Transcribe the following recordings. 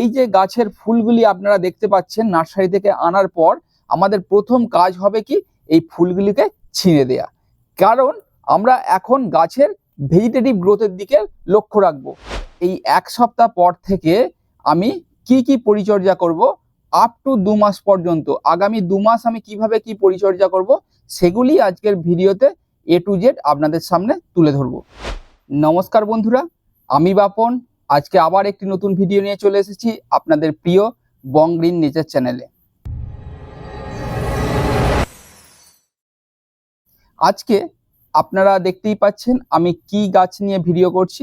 এই যে গাছের ফুলগুলি আপনারা দেখতে পাচ্ছেন নার্সারি থেকে আনার পর, আমাদের প্রথম কাজ হবে কি এই ফুলগুলিকে ছিঁড়ে দেয়া। কারণ আমরা এখন গাছের ভেজিটেটিভ গ্রোথের দিকে লক্ষ্য রাখব। এই এক সপ্তাহ পর থেকে আমি কি কি পরিচর্যা করব আপ টু দু মাস পর্যন্ত, আগামী দু মাস আমি কীভাবে কি পরিচর্যা করব, সেগুলি আজকের ভিডিওতে এ টু জেড আপনাদের সামনে তুলে ধরবো। নমস্কার বন্ধুরা, আমি বাপন আজকে আবার একটি নতুন ভিডিও নিয়ে চলে এসেছি আপনাদের প্রিয় বং গ্রিন নেচার চ্যানেলে আজকে আপনারা দেখতেই পাচ্ছেন আমি কি গাছ নিয়ে ভিডিও করছি।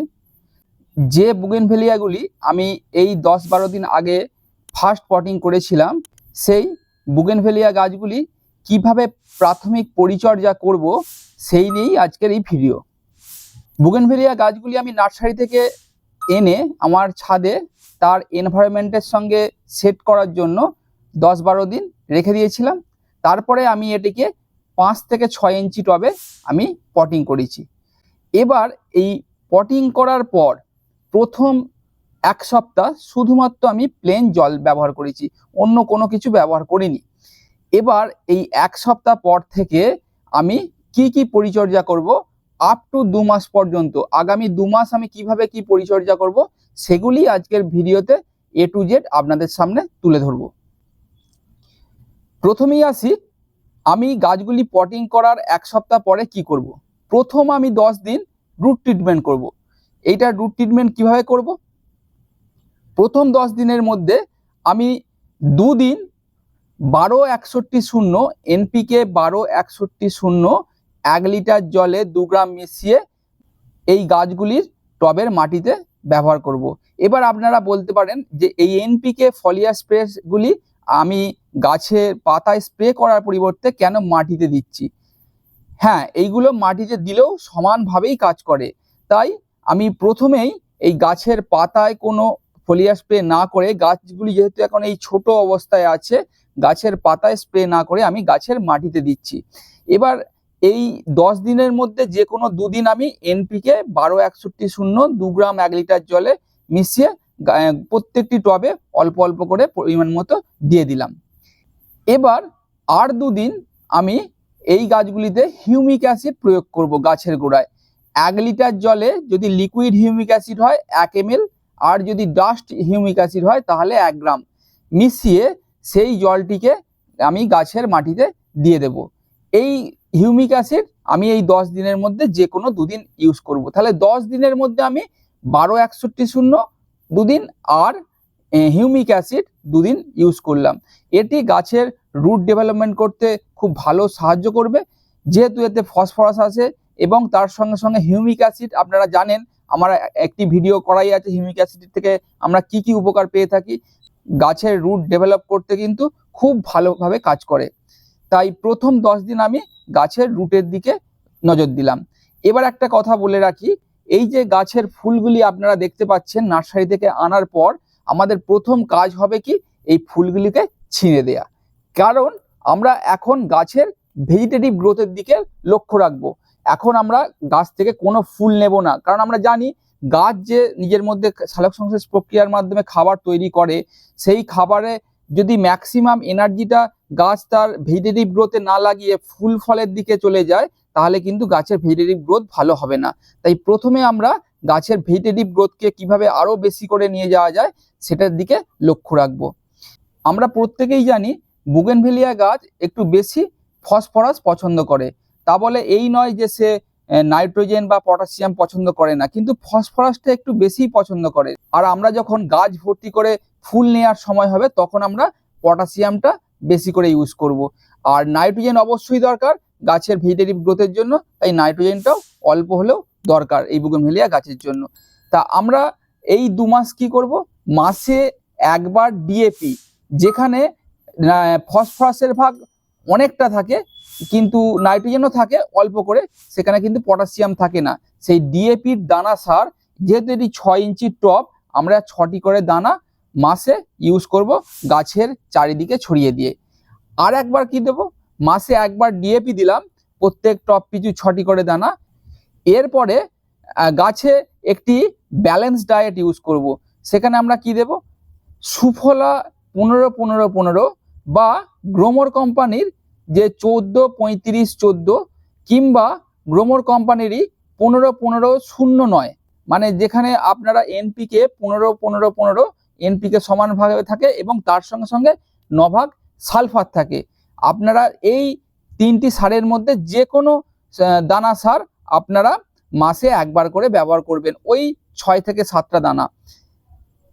যে বুগেনভেলিয়াগুলি আমি এই দশ বারো দিন আগে ফার্স্ট পটিং করেছিলাম, সেই বুগেনভেলিয়া গাছগুলি কীভাবে প্রাথমিক পরিচর্যা করব সেই নিয়েই আজকের এই ভিডিও বুগেনভেলিয়া গাছগুলি আমি নার্সারি থেকে এনে আমার ছাদে তার এনভায়রনমেন্টের সঙ্গে সেট করার জন্য দশ বারো দিন রেখে দিয়েছিলাম। তারপরে আমি এটিকে পাঁচ থেকে ছয় ইঞ্চি টবে আমি পটিং করেছি। এবার এই পটিং করার পর প্রথম এক সপ্তাহ শুধুমাত্র আমি প্লেন জল ব্যবহার করেছি, অন্য কোনো কিছু ব্যবহার করিনি। এবার এই এক সপ্তাহ পর থেকে আমি কি কি পরিচর্যা করব আপ টু দু মাস পর্যন্ত আগামী দু মাস আমি কীভাবে কি পরিচর্যা করব, সেগুলি আজকের ভিডিওতে এ টু জেড আপনাদের সামনে তুলে ধরব প্রথমেই আসি, আমি গাছগুলি পটিং করার এক সপ্তাহ পরে কি করব। প্রথম আমি দশ দিন রুট ট্রিটমেন্ট করব। এইটা রুট ট্রিটমেন্ট কীভাবে করব। প্রথম দশ দিনের মধ্যে আমি দুদিন বারো একষট্টি শূন্য এনপিকে বারো একষট্টি শূন্য এক লিটার জলে দু গ্রাম মিশিয়ে এই গাছগুলির টবের মাটিতে ব্যবহার করব। এবার আপনারা বলতে পারেন যে এই এনপিকে ফলিয়া স্প্রেগুলি আমি গাছের পাতায় স্প্রে করার পরিবর্তে কেন মাটিতে দিচ্ছি? হ্যাঁ এইগুলো মাটিতে দিলেও সমানভাবেই কাজ করে। তাই আমি প্রথমেই এই গাছের পাতায় কোনো ফলিয়া স্প্রে না করে গাছগুলি যেহেতু এখন এই ছোট অবস্থায় আছে, গাছের পাতায় স্প্রে না করে আমি গাছের মাটিতে দিচ্ছি। এবার এই দশ দিনের মধ্যে যে কোনো দুদিন আমি এনপিকে বারো একষট্টি শূন্য দু গ্রাম এক লিটার জলে মিশিয়ে প্রত্যেকটি টবে অল্প অল্প করে পরিমাণ মতো দিয়ে দিলাম। এবার আর দুদিন আমি এই গাছগুলিতে হিউমিক অ্যাসিড প্রয়োগ করব গাছের গোড়ায়। এক লিটার জলে যদি লিকুইড হিউমিক অ্যাসিড হয় এক এম আর যদি ডাস্ট হিউমিক অ্যাসিড হয় তাহলে এক গ্রাম। মিশিয়ে সেই জলটিকে আমি গাছের মাটিতে দিয়ে দেব। এই হিউমিক অ্যাসিড আমি এই দশ দিনের মধ্যে যে কোনো দুদিন ইউজ করব। তাহলে দশ দিনের মধ্যে আমি বারো একষট্টি শূন্য দুদিন আর হিউমিক অ্যাসিড দুদিন ইউজ করলাম। এটি গাছের রুট ডেভেলপমেন্ট করতে খুব ভালো সাহায্য করবে। যেহেতু এতে ফসফরাস আছে এবং তার সঙ্গে সঙ্গে হিউমিক অ্যাসিড, আপনারা জানেন, আমার একটি ভিডিও করাই আছে হিউমিক অ্যাসিড থেকে আমরা কি কি উপকার পেয়ে থাকি। গাছের রুট ডেভেলপ করতে কিন্তু খুব ভালোভাবে কাজ করে। তাই প্রথম দশ দিন আমি গাছের রুটের দিকে নজর দিলাম। এবার একটা কথা বলে রাখি, এই যে গাছের ফুলগুলি আপনারা দেখতে পাচ্ছেন নার্সারি থেকে আনার পর, আমাদের প্রথম কাজ হবে কি এই ফুলগুলিকে ছিঁড়ে দেয়া। কারণ আমরা এখন গাছের ভেজিটেটিভ গ্রোথের দিকে লক্ষ্য রাখব। এখন আমরা গাছ থেকে কোনো ফুল নেব না। কারণ আমরা জানি গাছ যে নিজের মধ্যে সালোক সংশ্লেষ প্রক্রিয়ার মাধ্যমে খাবার তৈরি করে, সেই খাবারে যদি ম্যাক্সিমাম এনার্জিটা গাছ তার ভেজিটেটিভ গ্রোথে না লাগিয়ে ফুল ফলের দিকে চলে যায়, তাহলে কিন্তু গাছের ভেজিটেটিভ গ্রোথ ভালো হবে না। তাই প্রথমে আমরা গাছের ভেজিটেটিভ গ্রোথকে কীভাবে আরও বেশি করে নিয়ে যাওয়া যায়, সেটার দিকে লক্ষ্য রাখব। আমরা প্রত্যেকেই জানি বুগেনভেলিয়া গাছ একটু বেশি ফসফরাস পছন্দ করে। তা বলে এই নয় যে সে নাইট্রোজেন বা পটাশিয়াম পছন্দ করে না, কিন্তু ফসফরাসটা একটু বেশি পছন্দ করে। আর আমরা যখন গাছ ভর্তি করে ফুল নেওয়ার সময় হবে, তখন আমরা পটাশিয়ামটা বেশি করে ইউজ করব। আর নাইট্রোজেন অবশ্যই দরকার গাছের ভেজিটেটিভ গ্রোথের জন্য, তাই নাইট্রোজেনটাও অল্প হলেও দরকার এই বুগেনভেলিয়া গাছের জন্য। তা আমরা এই দু মাস কি করব? মাসে একবার ডিএপি যেখানে ফসফরাসের ভাগ অনেকটা থাকে, কিন্তু নাইট্রোজেনও থাকে অল্প করে, সেখানে কিন্তু পটাশিয়াম থাকে না। সেই ডিএপির দানা সার, যেহেতু এটি ছয় ইঞ্চি টপ, আমরা ছটি করে দানা মাসে ইউজ করব গাছের চারিদিকে ছড়িয়ে দিয়ে। আর একবার কি দেব? মাসে একবার ডিএপি দিলাম, প্রত্যেক টপ পিছু ছটি করে দানা। এরপরে গাছে একটি ব্যালেন্স ডায়েট ইউজ করব। সেখানে আমরা কি দেব? সুফলা পনেরো পনেরো পনেরো বা গ্রোমর কোম্পানির যে চোদ্দ, পঁয়ত্রিশ, চোদ্দ কিংবা গ্রোমর কোম্পানিরই পনেরো পনেরো শূন্য নয়। মানে যেখানে আপনারা এনপিকে পনেরো পনেরো পনেরো এনপিকে সমানভাবে থাকে এবং তার সঙ্গে সঙ্গে নভাগ সালফার থাকে। আপনারা এই তিনটি সারের মধ্যে যে কোনো দানা সার আপনারা মাসে একবার করে ব্যবহার করবেন, ওই ছয় থেকে সাতটা দানা।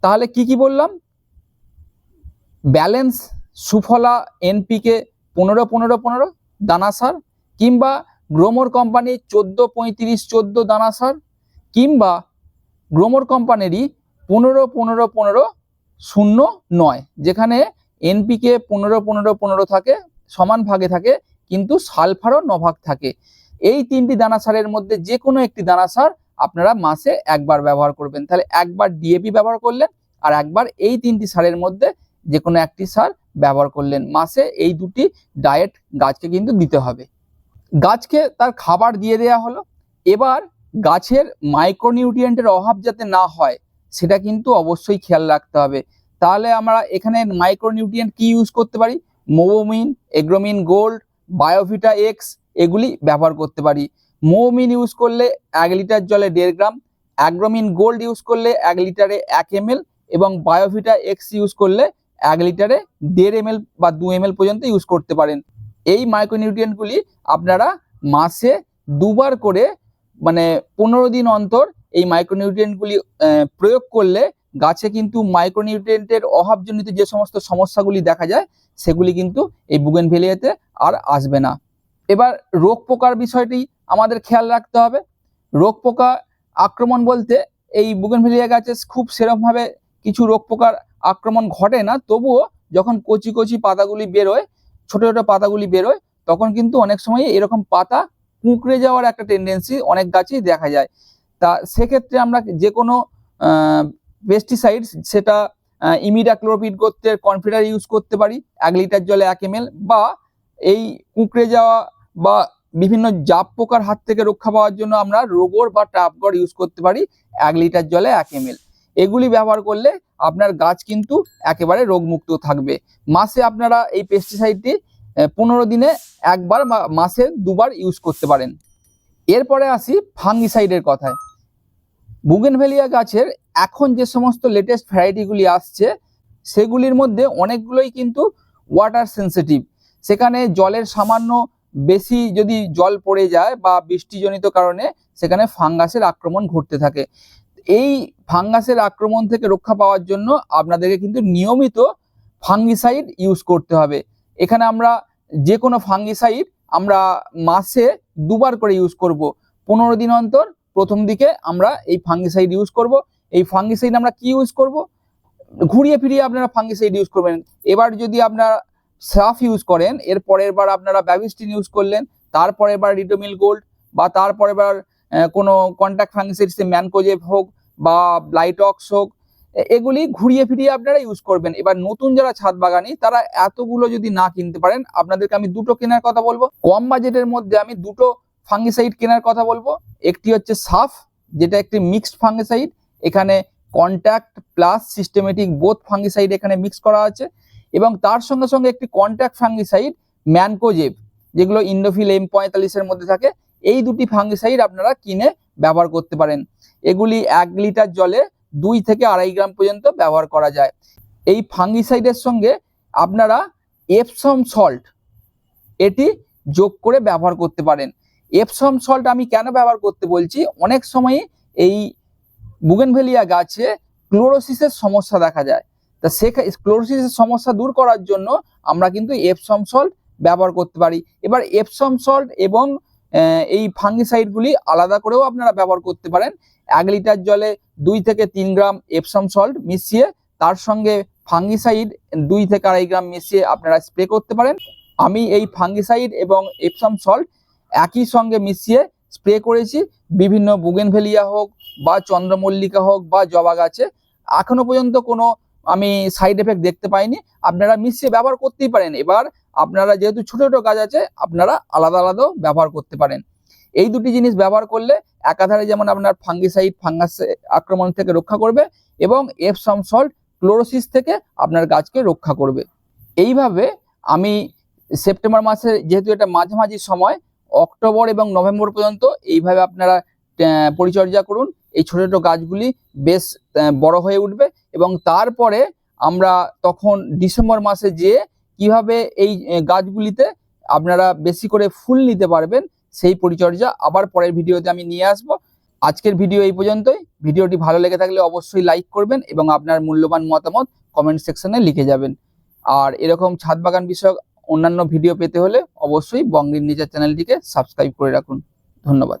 তাহলে কি কি বললাম? ব্যালেন্স, সুফলা এনপিকে পনেরো পনেরো পনেরো দানা সার, কিংবা গ্রোমর কোম্পানি চোদ্দ, পঁয়ত্রিশ, চোদ্দ দানা সার, কিংবা গ্রোমর কোম্পানিরই পনেরো পনেরো পনেরো শূন্য নয়, যেখানে এনপিকে পনেরো পনেরো পনেরো থাকে, সমান ভাগে থাকে, কিন্তু সালফারও নভাগ থাকে। এই তিনটি দানা সারের মধ্যে যে কোনো একটি দানা সার আপনারা মাসে একবার ব্যবহার করবেন। তাহলে একবার ডিএপি ব্যবহার করলেন আর একবার এই তিনটি সারের মধ্যে যে কোনো একটি সার ব্যবহার করলেন। মাসে এই দুটি ডায়েট গাছকে কিন্তু দিতে হবে। গাছকে তার খাবার দিয়ে দেওয়া হলো। এবার গাছের মাইক্রোনিউট্রিয়েন্টের অভাব যাতে না হয় সেটা কিন্তু অবশ্যই খেয়াল রাখতে হবে। তাহলে আমরা এখানে মাইক্রোনিউট্রিয়েন্ট কি ইউজ করতে পারি? Mobomin Agromin gold Biovita X এগুলি ব্যবহার করতে পারি। মোমিন ইউজ করলে এক লিটার জলে দেড় গ্রাম অ্যাগ্রোমিন গোল্ড ইউজ করলে এক লিটারে এক এমএল এবং বায়োভিটা এক্স ইউজ করলে এক লিটারে দেড় এমএল বা দু এমএল পর্যন্ত ইউজ করতে পারেন। এই মাইক্রোনিউট্রিয়েন্টগুলি আপনারা মাসে দুবার করে মানে পনেরো দিন অন্তর এই মাইক্রোনিউট্রিয়েন্টগুলি প্রয়োগ করলে গাছে কিন্তু মাইক্রোনিউট্রিয়েন্টের অভাবজনিত যে সমস্ত সমস্যাগুলি দেখা যায়, সেগুলি কিন্তু এই বুগেনভেলিয়াতে আর আসবে না। এবার রোগ পোকার বিষয়টি আমাদের খেয়াল রাখতে হবে। রোগ পোকা আক্রমণ বলতে এই বুগেনভেলিয়া গাছে খুব সেরকমভাবে কিছু রোগ পোকার আক্রমণ ঘটে না, তবুও যখন কচি কচি পাতাগুলি বেরোয়, ছোট ছোটো পাতাগুলি বেরোয়, তখন কিন্তু অনেক সময় এরকম পাতা কুঁকড়ে যাওয়ার একটা টেন্ডেন্সি অনেক গাছেই দেখা যায়। তা সেক্ষেত্রে আমরা যে কোনো পেস্টিসাইড সেটা ইমিডাক্লোরোপিড গোত্রের কনফিডার ইউজ করতে পারি, এক লিটার জলে এক এমএল বা এই কুঁকড়ে যাওয়া বা বিভিন্ন জাপ পোকার হাত থেকে রক্ষা পাওয়ার জন্য আমরা রোগর বা টাপগড় ইউজ করতে পারি, এক লিটার জলে এক এমএল এগুলি ব্যবহার করলে আপনার গাছ কিন্তু একেবারে রোগমুক্ত থাকবে। মাসে আপনারা এই পেস্টিসাইডটি পনেরো দিনে একবার মাসে দুবার ইউজ করতে পারেন। এরপরে আসি ফাঙ্গিসাইডের কথায়। বুগেনভেলিয়া গাছের এখন যে সমস্ত লেটেস্ট ভ্যারাইটিগুলি আসছে, সেগুলির মধ্যে অনেকগুলোই কিন্তু ওয়াটার সেন্সিটিভ সেখানে জলের সামান্য বেশি যদি জল পড়ে যায় বা বৃষ্টিজনিত কারণে সেখানে ফাঙ্গাসের আক্রমণ ঘটতে থাকে। এই ফাঙ্গাসের আক্রমণ থেকে রক্ষা পাওয়ার জন্য আপনাদেরকে কিন্তু নিয়মিত ফাঙ্গিসাইড ইউজ করতে হবে। এখানে আমরা যে কোনো ফাঙ্গিসাইড আমরা মাসে দুবার করে ইউজ করব। পনেরো দিন অন্তর প্রথম দিকে আমরা এই ফাঙ্গিসাইড ইউজ করব। এই ফাঙ্গিসাইড আমরা কি ইউজ করব? ঘুরিয়ে ফিরিয়ে আপনারা ফাঙ্গিসাইড ইউজ করবেন। এবার যদি আপনারা সাফ ইউজ করেন, এর পরের বার আপনারা ব্যাবিস্টিন ইউজ করলেন, তারপরের বার রিটোমিল গোল্ড বা তারপরের বার কোনো কন্ট্যাক্ট ফাঙ্গিসাইড সে ম্যানকোজেভ হোক বা ব্লাইটক্স হোক এগুলি ঘুরিয়ে ফিরিয়ে আপনারা ইউজ করবেন। এবার নতুন যারা ছাদ বাগানি, তারা এতগুলো যদি না কিনতে পারেন, আপনাদেরকে আমি দুটো কেনার কথা বলব। কম বাজেটের মধ্যে আমি দুটো ফাঙ্গিসাইড কেনার কথা বলব। একটি হচ্ছে সাফ, যেটা একটি মিক্সড ফাঙ্গিসাইড। এখানে contact plus systemic both fungicide এখানে মিক্স করা আছে। এবং তার সঙ্গে সঙ্গে একটি কন্ট্যাক্ট ফাঙ্গিসাইড ম্যানকোজেব, যেগুলো ইন্ডোফিল এম পঁয়তাল্লিশের মধ্যে থাকে। এই দুটি ফাঙ্গিসাইড আপনারা কিনে ব্যবহার করতে পারেন। এগুলি এক লিটার জলে দুই থেকে আড়াই গ্রাম পর্যন্ত ব্যবহার করা যায়। এই ফাঙ্গিসাইডের সঙ্গে আপনারা এপসম সল্ট এটি যোগ করে ব্যবহার করতে পারেন। এপসম সল্ট আমি কেন ব্যবহার করতে বলছি? অনেক সময় এই বুগেনভেলিয়া গাছে ক্লোরোসিসের সমস্যা দেখা যায়। তা সে ক্লোরোসিসের সমস্যা দূর করার জন্য আমরা কিন্তু এপসম সল্ট ব্যবহার করতে পারি। এবার এপসম সল্ট এবং এই ফাঙ্গিসাইডগুলি আলাদা করেও আপনারা ব্যবহার করতে পারেন। এক লিটার জলে দুই থেকে তিন গ্রাম এপসম সল্ট মিশিয়ে তার সঙ্গে ফাঙ্গিসাইড দুই থেকে আড়াই গ্রাম মিশিয়ে আপনারা স্প্রে করতে পারেন। আমি এই ফাঙ্গিসাইড এবং এপসম সল্ট একই সঙ্গে মিশিয়ে স্প্রে করেছি। বিভিন্ন বুগেনভেলিয়া হোক বা চন্দ্রমল্লিকা হোক বা জবা গাছে। এখনও পর্যন্ত কোনো আমি সাইড এফেক্ট দেখতে পাইনি। আপনারা মিশিয়ে ব্যবহার করতেই পারেন। এবার আপনারা যেহেতু ছোটো ছোটো গাছ আছে, আপনারা আলাদা, আলাদাও ব্যবহার করতে পারেন। এই দুটি জিনিস ব্যবহার করলে একাধারে যেমন আপনার ফাঙ্গিসাইড, ফাঙ্গাস আক্রমণ থেকে রক্ষা করবে এবং এপসম সল্ট ক্লোরোসিস থেকে আপনার গাছকে রক্ষা করবে। এইভাবে আমি সেপ্টেম্বর মাসে যেহেতু এটা মাঝামাঝি সময় অক্টোবর এবং নভেম্বর পর্যন্ত এইভাবে আপনারা পরিচর্যা করুন। এই ছোট ছোটো গাছগুলি বেশ বড় হয়ে উঠবে এবং তারপরে আমরা তখন ডিসেম্বর মাসে যেয়ে কীভাবে এই গাছগুলিতে আপনারা বেশি করে ফুল নিতে পারবেন সেই পরিচর্যা আবার পরের ভিডিওতে আমি নিয়ে আসব। আজকের ভিডিও এই পর্যন্তই। ভিডিওটি ভালো লেগে থাকলে অবশ্যই লাইক করবেন এবং আপনার মূল্যবান মতামত কমেন্ট সেকশনে লিখে যাবেন। আর এরকম ছাদ বাগান বিষয়ক অন্যান্য ভিডিও পেতে হলে অবশ্যই বঙ্গের নিচার চ্যানেলটিকে সাবস্ক্রাইব করে রাখুন। ধন্যবাদ।